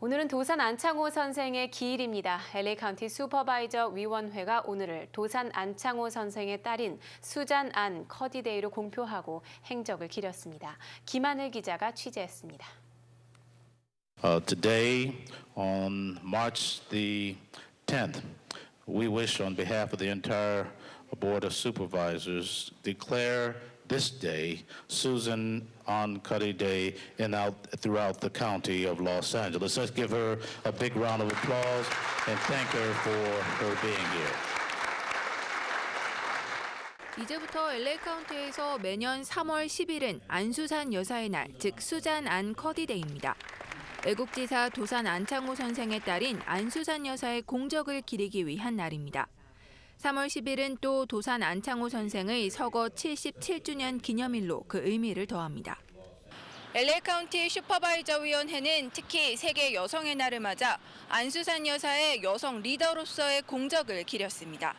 오늘은 도산 안창호 선생의 기일입니다. LA 카운티 슈퍼바이저 위원회가 오늘을 도산 안창호 선생의 딸인 수잔 안 커디데이로 공표하고 행적을 기렸습니다. 김하늘 기자가 취재했습니다. Uh, today, on March the 10th, we wish on behalf of the entire Board of Supervisors declare this day Susan on Cuddy Day in out, throughout the county of Los Angeles. Let's give her a big round of applause and thank her for her being here. 이제부터 LA 카운티에서 매년 3월 10일은 안수산 여사의 날, 즉 수잔 안 커디데이입니다. 애국지사 도산 안창호 선생의 딸인 안수산 여사의 공적을 기리기 위한 날입니다. 3월 10일은 또 도산 안창호 선생의 서거 77주년 기념일로 그 의미를 더합니다. LA 카운티 슈퍼바이저 위원회는 특히 세계 여성의 날을 맞아 안수산 여사의 여성 리더로서의 공적을 기렸습니다.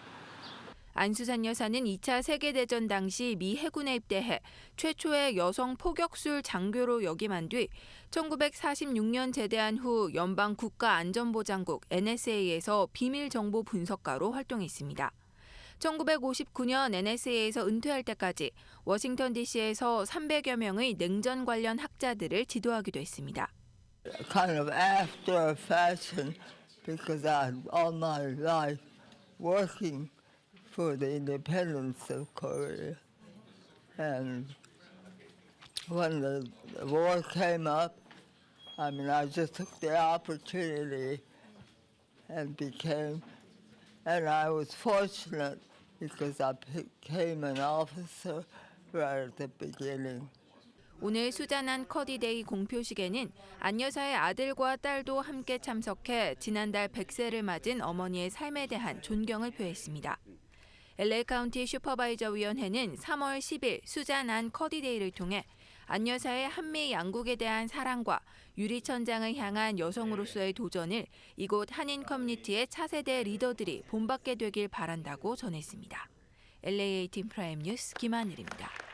안수산 여사는 2차 세계대전 당시 미 해군에 입대해 최초의 여성 포격술 장교로 역임한 뒤 1946년 제대한 후 연방 국가안전보장국 NSA에서 비밀 정보 분석가로 활동했습니다. 1959년 NSA에서 은퇴할 때까지 워싱턴 DC에서 300여 명의 냉전 관련 학자들을 지도하기도 했습니다. kind of after fashion because I all my life working for the independence of Korea. And when the, the war came up, I mean, I just took the opportunity and became, and I was fortunate because I became an officer right at the beginning. 오늘 수잔한 커디데이 공표식에는 안 여사의 아들과 딸도 함께 참석해 지난달 100세를 맞은 어머니의 삶에 대한 존경을 표했습니다. LA 카운티 슈퍼바이저 위원회는 3월 10일 수잔한 커디데이를 통해 안 여사의 한미 양국에 대한 사랑과 유리천장을 향한 여성으로서의 도전을 이곳 한인 커뮤니티의 차세대 리더들이 본받게 되길 바란다고 전했습니다. LA 18 프라임 뉴스 김하늘입니다.